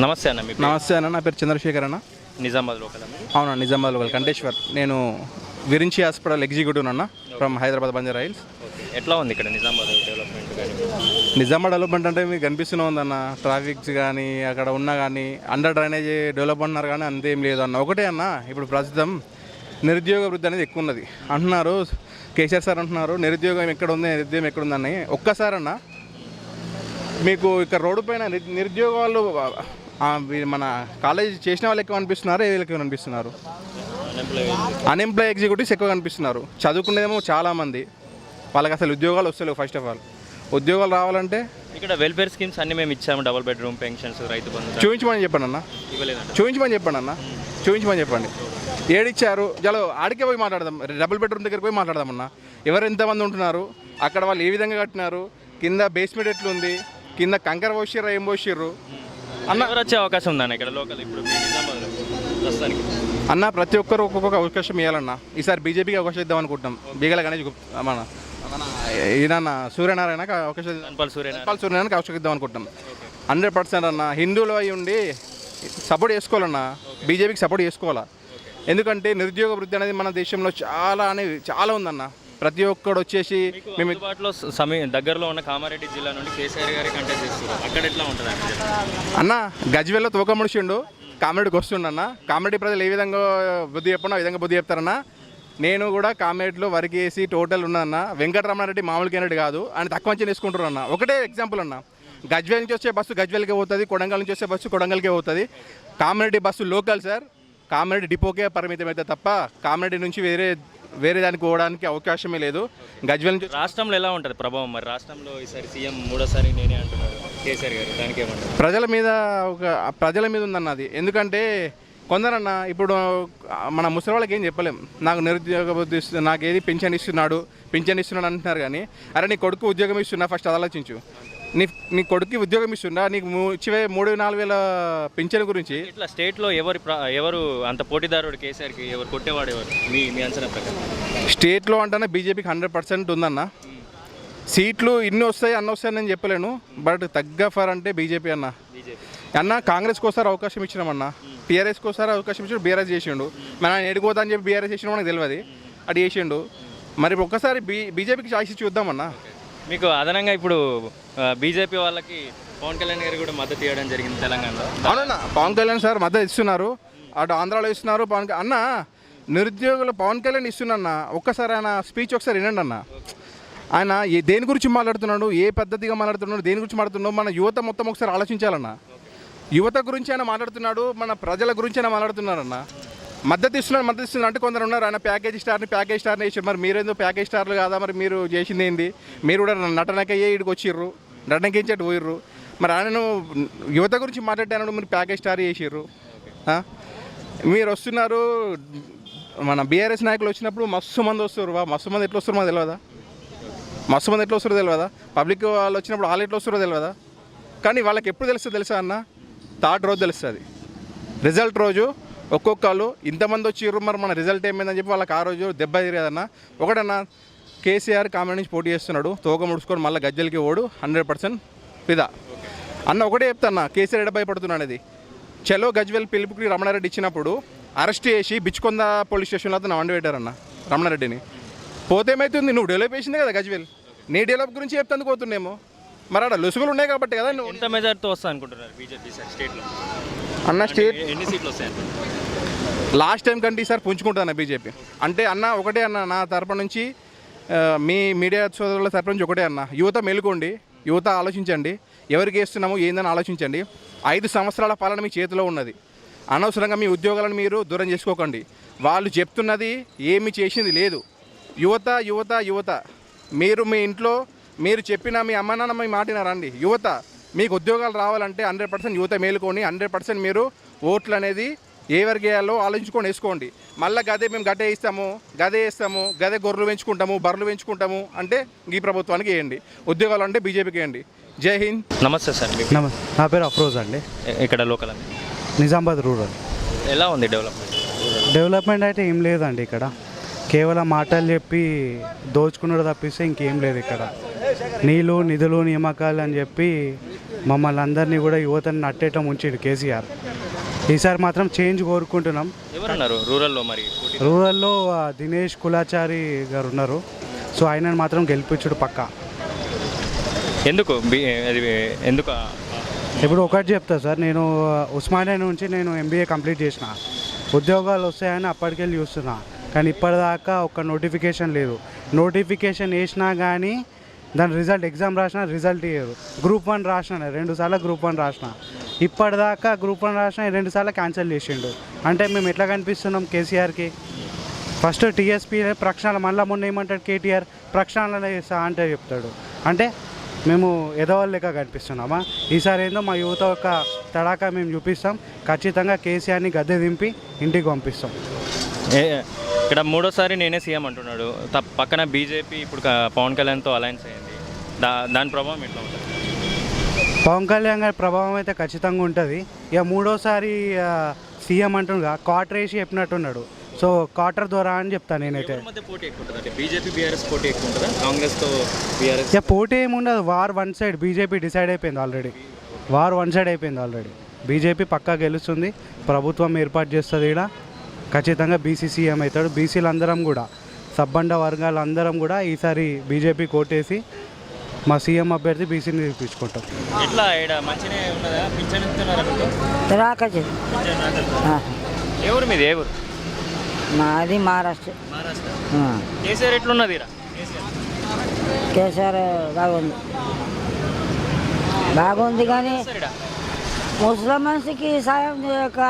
నమస్తే అన్న మీ పేరు? నమస్తే అన్న నా పేరు చంద్రశేఖర్ అన్న. నిజామాబాద్ లోకల్ అవునా నిజామాబాద్ లోకల్ కంటేశ్వర్. నేను విరించి హాస్పిటల్ ఎగ్జిక్యూటివ్ అన్న from Hyderabad Banjara hills. Okay ఎట్లా ఉంది ఇక్కడ నిజామాబాద్ డెవలప్మెంట్ కానీ? నిజామాబాద్ డెవలప్మెంట్ అంటే మీకు కనిపిస్తూనే ఉందన్న ట్రాఫిక్స్ కానీ అక్కడ ఉన్న కానీ అండర్ డ్రైనేజ్ డెవలప్ అన్నారు కానీ అంతేం లేదు అన్న. ఒకటే అన్న ఇప్పుడు ప్రస్తుతం నిరుద్యోగ వృద్ధి అనేది ఎక్కువ ఉన్నది. అంటున్నారు కేసీఆర్ సార్ అంటున్నారు నిరుద్యోగం ఎక్కడ ఉంది నిరుద్యోగం ఎక్కడ ఉందని ఒక్కసారి అన్న మీకు ఇక్కడ రోడ్డు పైన నిరు- నిరుద్యోగ వాళ్ళు ఆ, వీ- మన కాలేజ్ చేసిన వాళ్ళు ఎక్కువ అనిపిస్తున్నారు ఏ ఎక్కువ అనిపిస్తున్నారు? అన్ఎంప్లాయ్ ఎగ్జిక్యూటివ్స్ ఎక్కువ కనిపిస్తున్నారు. చదువుకునేదేమో చాలామంది. వాళ్ళకి అసలు ఉద్యోగాలు వస్తలేవు ఫస్ట్ ఆఫ్ ఆల్ ఉద్యోగాలు రావాలంటే ఇక్కడ వెల్ఫేర్ స్కీమ్స్ అన్ని మేము ఇచ్చాము double bedroom pensions Rythu Bandhu. చూపించమని చెప్పండి అన్న. చూపించమని చెప్పండి అన్న. చూపించమని చెప్పండి. ఏడిచ్చారు? చలో ఆడికే పోయి మాట్లాడదాం. డబుల్ బెడ్రూమ్ దగ్గర పోయి మాట్లాడదాం అన్న. ఎవరు ఎంతమంది ఉంటున్నారు? అక్కడ వాళ్ళు ఏ విధంగా కట్టినారు? కింద బేస్మెంట్ ఎట్లుంది? కింద కంకర పోసిర్రా ఏం పోసిర్రు? అన్న ఎవరు వచ్చే అవకాశం ఉందన్న ఇక్కడ లోకల్ ఇప్పుడు మీ నిజామాబాద్లో ప్రస్తుతానికి? అన్న ప్రతి ఒక్కరు ఒక్కొక్క అవకాశం ఇవ్వాలన్న ఈసారి బీజేపీకి అవకాశం ఇద్దాం అనుకుంటున్నాం. బీగల గణేష్ గుప్- మన మన ఈయన ఎందుకంటే ఎందుకంటే నిరుద్యోగ వృద్ధి అనేది మన దేశంలో చాలా అనేది చాలా ఉందన్న. ప్రతి ఒక్కడు వచ్చేసి మీకు అందుబాటులో సమీ దగ్గరలో ఉన్న కామారెడ్డి జిల్లా నుండి కేసీఆర్ గారి కంటెస్ట్ చేస్తారు అక్కడ ఎట్లా ఉంటుంది అన్న గజ్వేల్లో తోక ముడిచిండు కామెడీకి వస్తుండన్న కామెడీ ప్రజలు ఏ విధంగా బుద్ధి చెప్పనో ఆ విధంగా బుద్ధి చెప్తారన్న. నేను కూడా కామెడీలో వరకు వేసి టోటల్ ఉన్నదన్న వెంకటరమణారెడ్డి మామూలు క్యాండిడేట్ కాదు. ఆయన తక్కువ అంచనా వేసుకుంటారు అన్న. ఒకటే ఎగ్జాంపుల్ అన్న. గజ్వేల్ నుంచి వచ్చే బస్సు గజ్వేల్కే పోతుంది కొడంగల్ నుంచి వచ్చే బస్సు కొడంగల్కే పోతుంది. కామెడీ బస్సు లోకల్ సార్. కామెడీ డిపోకే పరిమితం అయితే తప్ప కామెడీ నుంచి వేరే వేరే దానికి పోవడానికి అవకాశమే లేదు. గజ్వేల్ నుంచి రాష్ట్రంలో ఎలా ఉంటుంది ప్రభావం మరి? రాష్ట్రంలో ఈసారి సీఎం మూడోసారి నేనే అంటున్నారు కేసీఆర్ గారు దానికి ఏమంటారు ప్రజల మీద ఒక ప్రజల మీద ఉందన్న అది. ఎందుకంటే కొందరన్న ఇప్పుడు మన ముసలి వాళ్ళకి ఏం చెప్పలేం. నాకు నిరుద్యోగ నాకు ఏది పింఛన్ ఇస్తున్నాడు పింఛన్ ఇస్తున్నాడు అంటున్నారు కానీ అరే నీ కొడుకు ఉద్యోగం ఇస్తున్నా ఫస్ట్ అది ఆలోచించు. నీ నీ కొడుకు ఉద్యోగం ఇస్తున్నా నీకు మూ- ఇచ్చే మూడు నాలుగు వేల పింఛన్ గురించి. ఇట్లా స్టేట్లో ఎవరు ఎవరు అంత పోటీదారుడు కేసీఆర్కి ఎవరు కొట్టేవాడు ఎవరు? మీ మీ అంచనా ప్రకారం. స్టేట్లో అంటేనే బీజేపీకి హండ్రెడ్ పర్సెంట్ ఉందన్న. సీట్లు ఇన్ని వస్తాయి అన్ని వస్తాయని నేను చెప్పలేను. బట్ తగ్గ ఫర్ అంటే బీజేపీ అన్న. అన్న కాంగ్రెస్కి ఒకసారి అవకాశం ఇచ్చినామన్న టీఆర్ఎస్కి ఒకసారి అవకాశం ఇచ్చాడు బీఆర్ఎస్ చేసిండు. మన ఆయన ఎడిపోతా అని చెప్పి బీఆర్ఎస్ చేసిన మనకు తెలియదు అది. చేసిండు. మరి ఒక్కసారి బీ బీజేపీకి చాయిస్ చూద్దామన్నా మీకు అదనంగా ఇప్పుడు బీజేపీ వాళ్ళకి పవన్ కళ్యాణ్ గారు కూడా మద్దతు ఇవ్వడం జరిగింది తెలంగాణలో. అవునన్నా పవన్ కళ్యాణ్ సార్ మద్దతు ఇస్తున్నారు. అటు ఆంధ్రాలో ఇస్తున్నారు పవన్ అన్న నిరుద్యోగులు పవన్ కళ్యాణ్ ఇస్తున్నా ఒక్కసారి ఆయన స్పీచ్ ఒకసారి వినండి అన్న. ఆయన ఏ దేని గురించి మాట్లాడుతున్నాడు ఏ పద్ధతిగా మాట్లాడుతున్నాడు దేని గురించి మాట్లాడుతున్నాడు మన యువత మొత్తం ఒకసారి ఆలోచించాలన్న. యువత గురించి ఆయన మాట్లాడుతున్నాడు మన ప్రజల గురించి ఆయన మాట్లాడుతున్నారన్న. మద్దతు ఇస్తున్నారు మద్దతు ఇస్తున్నారు. అంటే కొందరు ఉన్నారు ఆయన ప్యాకేజ్ స్టార్ని ప్యాకేజ్ స్టార్ని వేసారు మరి మీరేందో ప్యాకేజ్ స్టార్లు కాదా? మరి మీరు చేసింది ఏంది? మీరు కూడా నటనకయ్యే ఇక్కడికి వచ్చిర్రు నటనకించి అటు పోయిర్రు. మరి ఆయనను యువత గురించి మాట్లాడాను మీరు ప్యాకేజ్ స్టార్ చేసిర్రు. మీరు వస్తున్నారు మన బీఆర్ఎస్ నాయకులు వచ్చినప్పుడు మస్తు మంది వస్తారు వా మస్తు మంది ఎట్లా వస్తారు మాకు తెలియదా మస్తు మంది ఎట్లా వస్తారో తెలియదా పబ్లిక్ వాళ్ళు వచ్చినప్పుడు వాళ్ళు ఎట్లా వస్తారో తెలియదా కానీ వాళ్ళకి ఎప్పుడు తెలుస్తుంది తెలుసా అన్న? థర్డ్ రోజు తెలుస్తుంది. రిజల్ట్ రోజు ఒక్కొక్కళ్ళు ఇంతమంది వచ్చిర్రు మరి మన రిజల్ట్ ఏమైందని చెప్పి వాళ్ళకి ఆ రోజు దెబ్బ తిరిగేదన్న. ఒకటన్నా కేసీఆర్ కామెడీ నుంచి పోటీ చేస్తున్నాడు. తోక ముడుచుకొని మళ్ళీ గజ్జలకి ఓడు హండ్రెడ్ పర్సెంట్ ఫిదా. అన్న ఒకటే చెప్తాన్నా కేసీఆర్ ఎడ భయపడుతున్నాడు అది చలో గజ్వెల్ పిలుపుకి రమణారెడ్డి ఇచ్చినప్పుడు అరెస్ట్ చేసి బిచ్చుకొంద పోలీస్ స్టేషన్లో అతను వండి పెట్టారన్న రమణారెడ్డిని. పోతే ఏమైతుంది? నువ్వు డెవలప్ చేసిందే కదా గజ్వెల్. నీ డెవలప్ గురించి చెప్తాను పోతున్నామో మరి ఆడ లొసుగులు ఉన్నాయి కాబట్టి కదా నువ్వు? ఎంత మెజార్టీతో వస్తా అనుకుంటున్నారు బీజేపీ సార్ స్టేట్లో? అన్న స్టేట్ ఎన్ని సీట్లు వస్తాయి అనుకుంటున్నారు? లాస్ట్ టైం కంటే ఈసారి పుంజుకుంటాను బీజేపీ. అంటే అన్న ఒకటే అన్న నా తరపు నుంచి ఆ, మీ మీడియా సోదరుల తరపు నుంచి ఒకటే అన్న. యువత మేలుకోండి యువత ఆలోచించండి ఎవరికి వేస్తున్నాము ఏందని ఆలోచించండి. ఐదు సంవత్సరాల పాలన మీ చేతిలో ఉన్నది. అనవసరంగా మీ ఉద్యోగాలను మీరు దూరం చేసుకోకండి. వాళ్ళు చెప్తున్నది ఏమి చేసింది లేదు. యువత యువత యువత మీరు మీ ఇంట్లో మీరు చెప్పిన మీ అమ్మ నాన్న మీ మాటినారండి యువత మీకు ఉద్యోగాలు రావాలంటే హండ్రెడ్ పర్సెంట్ యువత మేలుకొని హండ్రెడ్ పర్సెంట్ మీరు ఓట్లు అనేది ఏ వరకు వేయాలో ఆలోచించుకొని వేసుకోండి. మళ్ళీ గదే మేము గదే ఇస్తాము గదే వేస్తాము గదే గొర్రెలు పెంచుకుంటాము బర్రెలు పెంచుకుంటాము అంటే ఈ ప్రభుత్వానికి వేయండి. ఉద్యోగాలు అంటే బీజేపీకి వేయండి. జై హింద్. నమస్తే సార్ మీకు నమ నా పేరు అఫ్రోజ్ అండి. ఇక్కడ లోకల్ అండి? నిజామాబాద్ రూరల్. ఎలా ఉంది డెవలప్మెంట్? డెవలప్మెంట్ అయితే ఏం లేదండి ఇక్కడ. కేవలం మాటలు చెప్పి దోచుకున్నాడు తప్పిస్తే ఇంకేం లేదు ఇక్కడ. నీళ్ళు నిధులు నియామకాలు అని చెప్పి మమ్మల్ని అందరినీ కూడా యువతని నట్టేయటం ఉంచిండు కేసీఆర్. ఈసారి మాత్రం చేంజ్ కోరుకుంటున్నాం. ఎవరున్నారు? రూరల్లో మరి రూరల్లో దినేష్ కులాచారి గారు ఉన్నారు. సో ఆయనను మాత్రం గెలిపించుడు పక్కా. ఎందుకు? ఎందుకు? ఇప్పుడు ఒకటి చెప్తా సార్ నేను ఉస్మానియా నుంచి నేను ఎంబీఏ కంప్లీట్ చేసిన. ఉద్యోగాలు వస్తాయని అప్పటికెళ్ళి చూస్తున్నా. కానీ ఇప్పటిదాకా ఒక్క నోటిఫికేషన్ లేదు. నోటిఫికేషన్ వేసినా కానీ దాని రిజల్ట్ ఎగ్జామ్ రాసిన రిజల్ట్ ఇయ్యరు. గ్రూప్ వన్ రాసిన రెండు సార్లు గ్రూప్ వన్ రాసిన. ఇప్పటిదాకా గ్రూప్ వన్ రాసిన రెండు సార్లు క్యాన్సిల్ చేసిండు. అంటే మేము ఎట్లా కనిపిస్తున్నాం కేసీఆర్కి? ఫస్ట్ టీఎస్పీ ప్రక్షాళన మళ్ళీ మొన్న ఏమంటాడు కేటీఆర్? ప్రక్షాళన చేస్తా అంటే చెప్తాడు. అంటే మేము ఎదవాళ్ళ లెక్క కనిపిస్తున్నామా? ఈసారి ఏందో మా యువత యొక్క తడాకా మేము చూపిస్తాం. ఖచ్చితంగా కేసీఆర్ని గద్దె దింపి ఇంటికి పంపిస్తాం. ఏ- ఇక్కడ మూడోసారి నేనే సీఎం అంటున్నాడు. పక్కన బీజేపీ ఇప్పుడు పవన్ కళ్యాణ్తో అలయన్స్ అయింది. దా దాని ప్రభావం ఎట్లా ఉంటుంది? పవన్ కళ్యాణ్ గారి ప్రభావం అయితే ఖచ్చితంగా ఉంటుంది. ఇక మూడోసారి సీఎం అంటుండగా క్వార్టర్ వేసి చెప్పినట్టున్నాడు. సో క్వార్టర్ ద్వారా అని చెప్తాను నేనైతే. ఇక పోటీ ఏముండదు war one side BJP decide అయిపోయింది ఆల్రెడీ. వార్ వన్ సైడ్ అయిపోయింది ఆల్రెడీ. బీజేపీ పక్కా గెలుస్తుంది. ప్రభుత్వం ఏర్పాటు చేస్తుంది ఇక్కడ ఖచ్చితంగా బీసీ సీఎం అవుతాడు. బీసీలు అందరం కూడా సబ్బండ వర్గాలు అందరం కూడా ఈసారి బీజేపీ కోటేసి మా సీఎం అభ్యర్థి బీసీని తెప్పించుకుంటాం ఎట్లా ఇక్కడ ఉన్నదా? పింఛన్ ఇస్తున్నారా రాకజు. ఊరు మీది? ఊరు? మాది మహారాష్ట్ర. మహారాష్ట్ర. ఆ. కేసీఆర్ ఎట్లున్నది? కేసీఆర్. బాగుంది. బాగుంది కానీ? ముసలి మనిషికి సాయం చేయక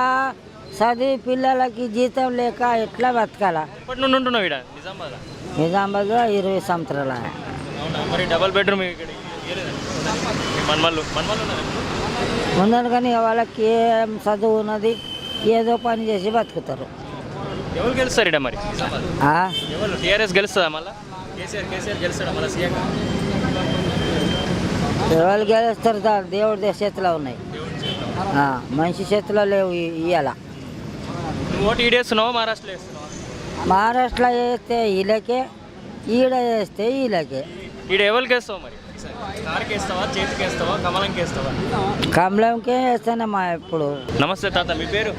చదివి పిల్లలకి జీతం లేక ఎట్లా బతకాల? ఎప్పటి నుండి ఉంటున్నావు ఇక్కడ నిజామాబాద్ నిజామాబాద్లో ఇరవై సంవత్సరాల అవునా? మరి డబల్ బెడ్రూమ్ ఇక్కడ ఇయ్యలేదా? మీ మన్మల్లు మన్మల్లు ఉన్నారు ఉన్నారు కానీ వాళ్ళకి ఏం చదువు ఉన్నది ఏదో పని చేసి బతుకుతారు. ఎవరు గెలుస్తారు ఇక్కడ మరి? నిజామాబాద్ ఆ? ఎవరు? టీఆర్ఎస్ గెలుస్తుందా మళ్ళా? కేసీఆర్ కేసీఆర్ గెలుస్తాడా మళ్ళీ సీఎం ఎవరు గెలుస్తారు దా దేవుడి చేతిలో ఉన్నాయి. ఆ, మనిషి చేతిలో లేవు ఇ- ఇయ్యాల. నువ్వు ఓటు ఈడేస్తున్నావా మహారాష్ట్రలో వేస్తున్నావా? మహారాష్ట్రలో వేస్తే వీళ్ళకే ఈడ వేస్తే వీళ్ళకే ఈడ ఎవరికి వేస్తావు మరి? కారుకి వేస్తావా చేతికి వేస్తావా కమలంకి వేస్తావా? కమలంకే వేస్తానమ్మా ఇప్పుడు నమస్తే తాత మీ పేరు?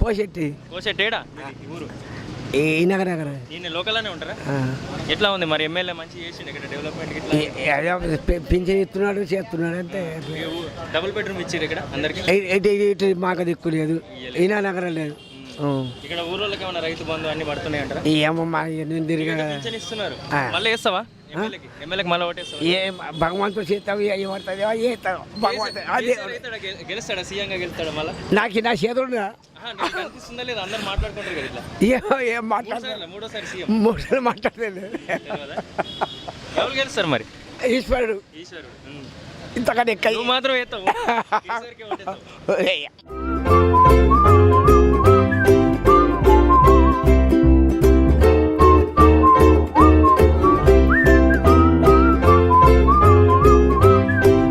పోషెట్టి. కోసెట్టేడా ఊరు? ఈ నగర ఈయన లోకల్లోనే ఉంటారా? ఎట్లా ఉంది మరి ఎమ్మెల్యే మంచి చేసిండు ఇక్కడ డెవలప్మెంట్ పింఛన్ ఇస్తున్నాడు చేస్తున్నాడు అంతే. డబుల్ బెడ్రూమ్ ఇచ్చారు ఇక్కడ అందరికి? మాకు దిక్కు లేదు. ఈనా నగరం లేదు. ఇక్కడ ఊరోళ్ళకి ఏమైనా రైతు బంధు అన్ని పడుతున్నాయి అంటారా ఏమో మా నేను తిరిగా ఇస్తున్నారు. మళ్ళీ వేస్తావా? ఎమ్మెల్యేకి మళ్ళీ ఓటేస్తావా ఏ భగవంతుడు చేస్తావు ఏమవుతుంది చేస్తావు భగవంతుడు అదే గెలుస్తాడా సీఎంగా గెలుస్తాడా మళ్ళీ నాకు నా చేతుడు అనిపిస్తుందా లేదా అందరు మాట్లాడుకుంటారు కదా ఇట్లా ఏమో ఏం మాట్లాడలేదు మూడోసారి మూడోసారి సీఎం మూడు మాట్లాడలేదు? ఎవరు గెలుస్తారు మరి ఈశ్వరుడు ఈశ్వరుడు. ఇంతకన్నా ఎక్క నువ్వు మాత్రం వేస్తావు